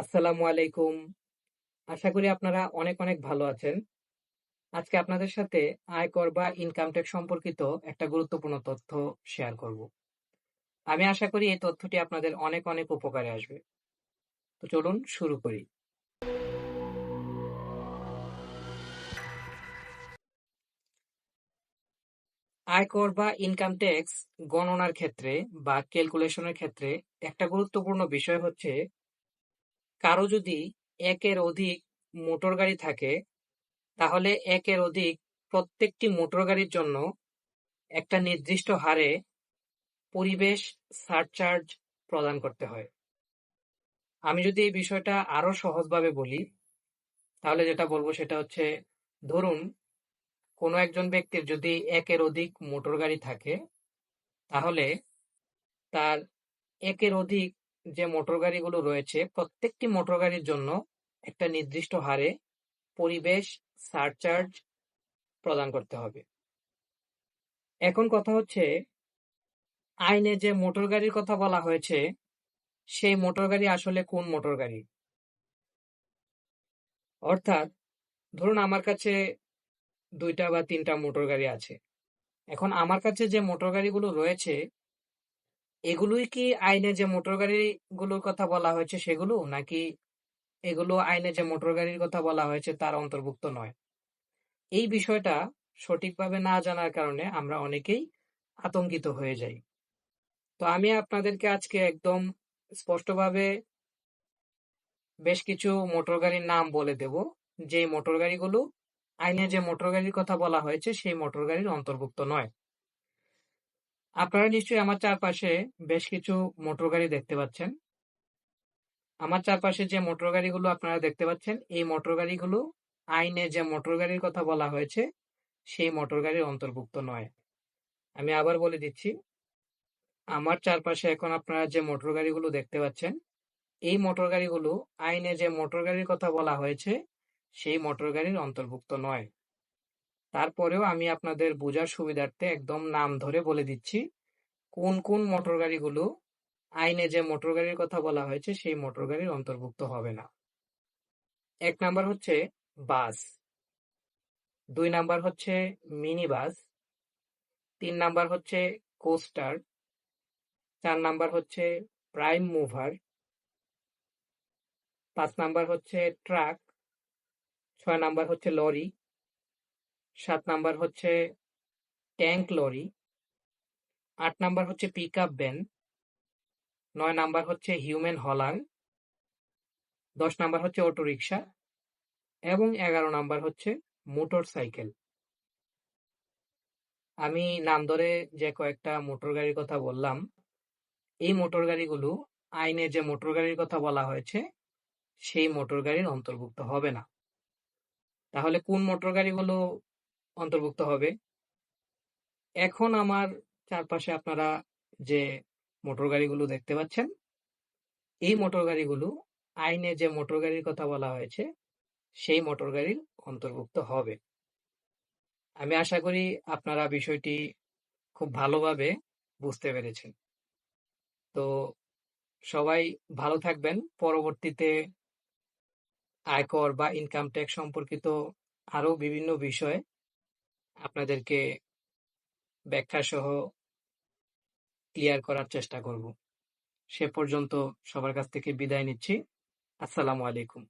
আসসালামু আলাইকুম। আশা করি আপনারা অনেক, অনেক ভালো আছেন। আজকে আপনাদের সাথে আয়কর বা ইনকাম ট্যাক্স সম্পর্কিত একটা গুরুত্বপূর্ণ তথ্য শেয়ার করব। আমি আশা করি এই তথ্যটি আপনাদের অনেক, অনেক উপকারে আসবে। তো চলুন শুরু করি। আয়কর বা ইনকাম ট্যাক্স গণনার ক্ষেত্রে বা ক্যালকুলেশনের ক্ষেত্রে একটা গুরুত্বপূর্ণ বিষয় হচ্ছে কারও যদি একের অধিক মোটর গাড়ি থাকে, তাহলে একের অধিক প্রত্যেকটি মোটর গাড়ির জন্য একটা নির্দিষ্ট হারে পরিবেশ সারচার্জ প্রদান করতে হয়। আমি যদি এই বিষয়টা আরও সহজভাবে বলি, তাহলে যেটা বলব সেটা হচ্ছে, ধরুন কোনো একজন ব্যক্তির যদি একের অধিক মোটর গাড়ি থাকে, তাহলে তার একের অধিক যে মোটর গাড়িগুলো রয়েছে, প্রত্যেকটি মোটর গাড়ির জন্য একটা নির্দিষ্ট হারে পরিবেশ সারচার্জ প্রদান করতে হবে। এখন কথা হচ্ছে, আইনে যে মোটর গাড়ির কথা বলা হয়েছে, সেই মোটর গাড়ি আসলে কোন মোটর গাড়ি? অর্থাৎ, ধরুন আমার কাছে দুইটা বা তিনটা মোটর গাড়ি আছে। এখন আমার কাছে যে মোটর গাড়িগুলো রয়েছে এগুলোই কি আইনে যে মোটর গাড়িগুলোর কথা বলা হয়েছে সেগুলো? নাকি এগুলো আইনে যে মোটর গাড়ির কথা বলা হয়েছে তার অন্তর্ভুক্ত নয়? এই বিষয়টা সঠিকভাবে না জানার কারণে আমরা অনেকেই আতঙ্কিত হয়ে যাই। তো আমি আপনাদেরকে আজকে একদম স্পষ্টভাবে বেশ কিছু মোটর গাড়ির নাম বলে দেব। যে মোটর গাড়িগুলো আইনে যে মোটর গাড়ির কথা বলা হয়েছে সেই মোটর গাড়ির অন্তর্ভুক্ত নয়। আপনারা নিশ্চয়ই আমার চারপাশে বেশ কিছু মোটর গাড়ি দেখতে পাচ্ছেন। আমার চারপাশে যে মোটর গাড়িগুলো আপনারা দেখতে পাচ্ছেন, এই মোটর গাড়িগুলো আইনে যে মোটর গাড়ির কথা বলা হয়েছে, সেই মোটর গাড়ির অন্তর্ভুক্ত নয়। আমি আবার বলে দিচ্ছি, আমার চারপাশে এখন আপনারা যে মোটর গাড়িগুলো দেখতে পাচ্ছেন, এই মোটর গাড়িগুলো আইনে যে মোটর গাড়ির কথা বলা হয়েছে, সেই মোটর গাড়ির অন্তর্ভুক্ত নয়। তারপরেও আমি আপনাদের বোঝার সুবিধার্থে একদম নাম ধরে বলে দিচ্ছি। কোন কোন মোটর গাড়িগুলো আইনে যে মোটর গাড়ির কথা বলা হয়েছে, সেই মোটর গাড়ির অন্তর্ভুক্ত হবে না। এক নাম্বার হচ্ছে বাস। দুই নাম্বার হচ্ছে মিনি বাস তিন নাম্বার হচ্ছে কোস্টার। চার নাম্বার হচ্ছে প্রাইম মুভার। পাঁচ নাম্বার হচ্ছে ট্রাক। ছয় নাম্বার হচ্ছে লরি। সাত নাম্বার হচ্ছে ট্যাঙ্ক লরি, আট নাম্বার হচ্ছে পিক আপ ভ্যান, নয় নাম্বার হচ্ছে হিউম্যান হলার দশ নাম্বার হচ্ছে অটো রিক্সা এবং এগারো নাম্বার হচ্ছে মোটর সাইকেল আমি নাম যে কয়েকটা মোটর গাড়ির কথা বললাম, এই মোটর গাড়িগুলো আইনে যে মোটর গাড়ির কথা বলা হয়েছে, সেই মোটর গাড়ির অন্তর্ভুক্ত হবে না। তাহলে কোন মোটর গাড়িগুলো অন্তর্ভুক্ত হবে। এখন আমার চারপাশে আপনারা যে মোটর গাড়িগুলো দেখতে পাচ্ছেন এই মোটর গাড়িগুলো আইনে যে মোটর গাড়ির কথা বলা হয়েছে সেই মোটর গাড়ির অন্তর্ভুক্ত হবে। আমি আশা করি আপনারা বিষয়টি খুব ভালোভাবে বুঝতে পেরেছেন। তো সবাই ভালো থাকবেন। পরবর্তীতে আয়কর বা ইনকাম ট্যাক্স সম্পর্কিত আরও বিভিন্ন বিষয় আপনাদেরকে ব্যাখ্যা সহ ক্লিয়ার করার চেষ্টা করব। সে পর্যন্ত সবার কাছ থেকে বিদায় নিচ্ছি। আসসালামু আলাইকুম।